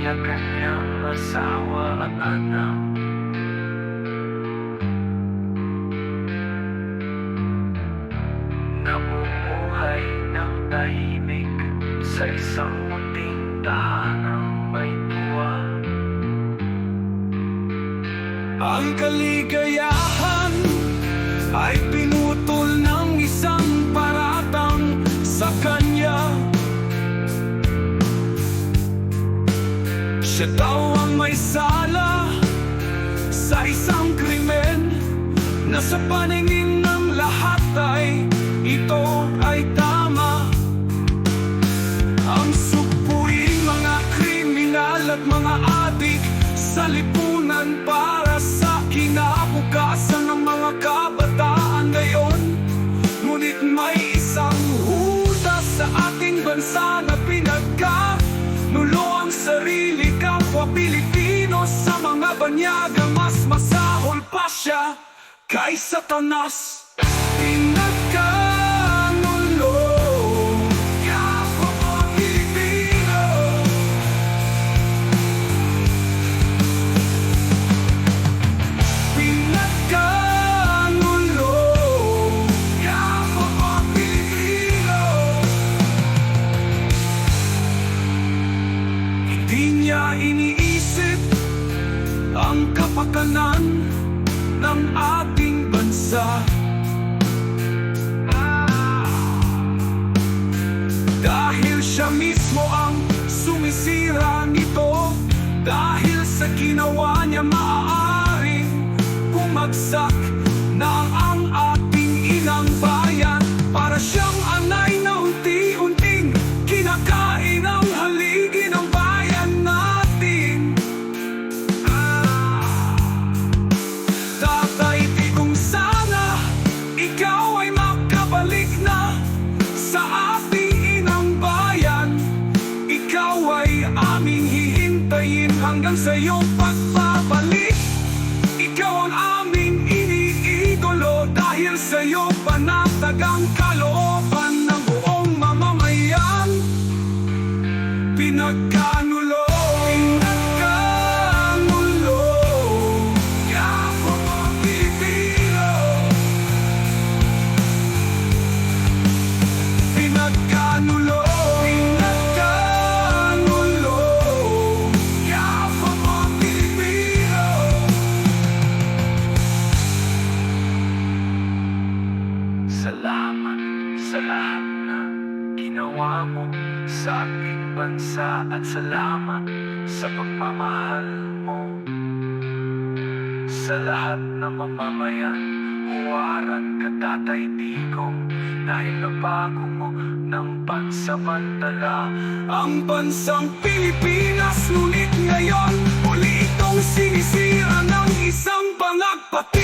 kanya-kanyang asawa at anak. Namumuhay ng tahimik sa isang munting tahanang may tuwa Ang kaligayahan ay pinutol Siya daw ang may sala sa isang krimen Na sa paningin ng lahat ay ito ay tama. Ang supuing mga kriminal at mga adik Sa lipunan para sa kinabukasan ng mga kabataan ngayon. Ngunit may isang huda sa ating bansa na pinagkanulo ang sarili kapwa Pilipino Sa mga banyaga mas masahol pa siya kay Satanas Pinagkanulo Hindi niya iniisip ang kapakanan ng ating bansa. Dahil siya mismo ang sumisira nito Dahil sa ginawa niya maaaring aming hihintayin hanggang sa iyong pagbabalik. Ikaw ang aming iniidolo dahil sa iyo panatag ang kalooban ng buong mamamayan. Pinagkanulo Salamat sa lahat na ginawa mo sa ating bansa at salamat sa pagmamahal mo sa lahat ng mamamayan. Huwaran ka tatay digong dahil nabago mo ng pansamantala Ang bansang Pilipinas Ngunit ngayon Muli itong sinisira ng isang panagpati